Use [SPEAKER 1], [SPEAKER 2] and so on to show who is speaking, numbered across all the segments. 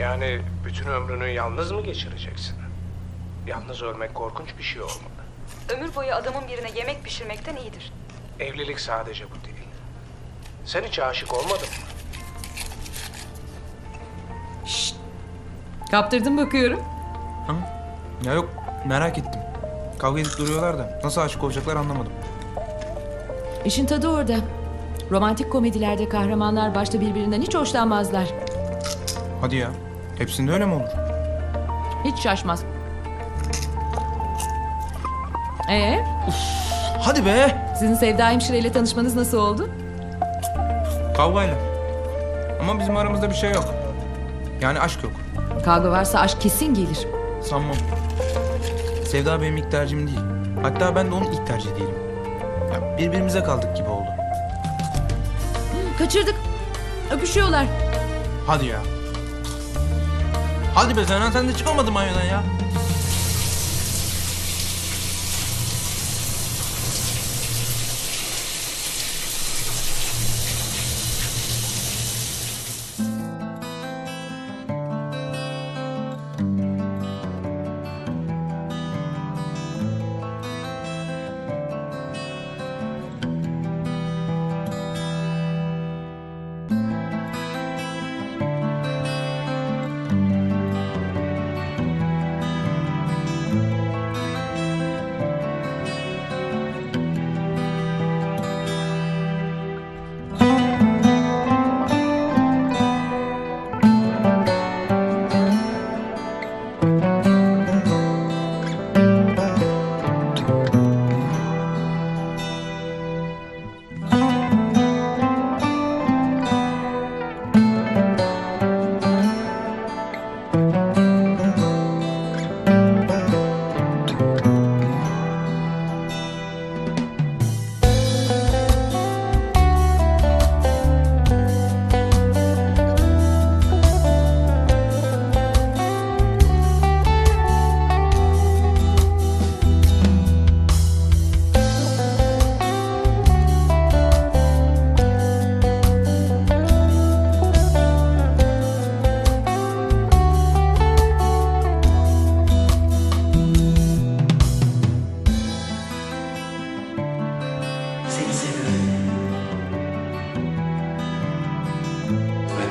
[SPEAKER 1] Yani bütün ömrünü yalnız mı geçireceksin? Yalnız ölmek korkunç bir şey olmalı.
[SPEAKER 2] Ömür boyu adamın birine yemek pişirmekten iyidir.
[SPEAKER 1] Evlilik sadece bu değil. Sen hiç aşık olmadın mı?
[SPEAKER 3] Kaptırdım bakıyorum.
[SPEAKER 4] Ha? Ya yok merak ettim. Kavga edip duruyorlar da nasıl aşık olacaklar anlamadım.
[SPEAKER 3] İşin tadı orada. Romantik komedilerde kahramanlar başta birbirinden hiç hoşlanmazlar.
[SPEAKER 4] Hadi ya. Hepsinde öyle mi olur?
[SPEAKER 3] Hiç şaşmaz. Ee,
[SPEAKER 4] Hadi be.
[SPEAKER 3] sizin Sevda Hemşire ile tanışmanız nasıl oldu?
[SPEAKER 4] Kavgayla. Ama bizim aramızda bir şey yok. Yani aşk yok.
[SPEAKER 3] Kavga varsa aşk kesin gelir.
[SPEAKER 4] Sanmam. Sevda benim ilk tercihim değil. Hatta ben de onun ilk tercihi değilim. Ya birbirimize kaldık gibi oldu.
[SPEAKER 3] Kaçırdık. Öpüşüyorlar.
[SPEAKER 4] Hadi ya. Hadi be Zenan sen de çıkamadın banyodan ya.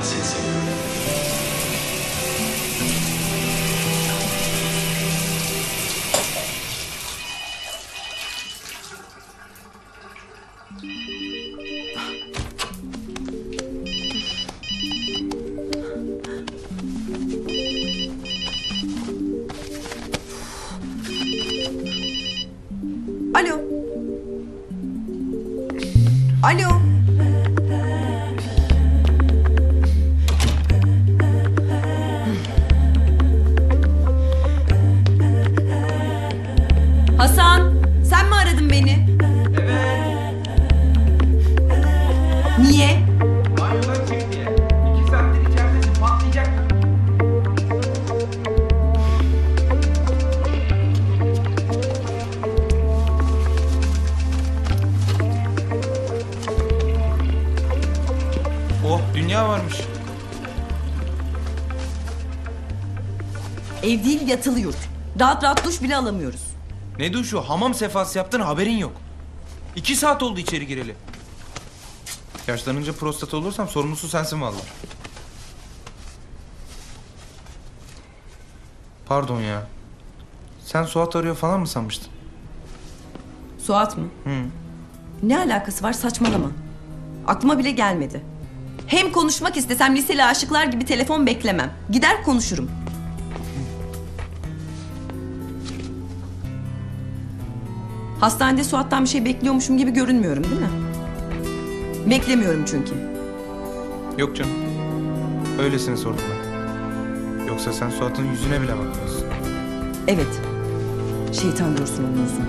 [SPEAKER 5] Seni seviyorum.
[SPEAKER 6] Alo. Alo. Niye?
[SPEAKER 4] Banyodan diye. İki saattir içeridesin patlayacak. Oh dünya varmış.
[SPEAKER 6] Ev değil yatılı yurt. Rahat rahat duş bile alamıyoruz.
[SPEAKER 4] Ne duşu hamam sefası yaptın haberin yok. İki saat oldu içeri gireli. Yaşlanınca prostat olursam sorumlusu sensin vallahi. Pardon ya. Sen Suat arıyor falan mı sanmıştın?
[SPEAKER 6] Suat mı?
[SPEAKER 4] Hı.
[SPEAKER 6] Ne alakası var saçmalama. Aklıma bile gelmedi. Hem konuşmak istesem liseli aşıklar gibi telefon beklemem. Gider konuşurum. Hastanede Suat'tan bir şey bekliyormuşum gibi görünmüyorum değil mi? Beklemiyorum çünkü.
[SPEAKER 4] Yok canım. Öylesine sordum ben. Yoksa sen Suat'ın yüzüne bile bakmıyorsun.
[SPEAKER 6] Evet. Şeytan görsün onun yüzünü.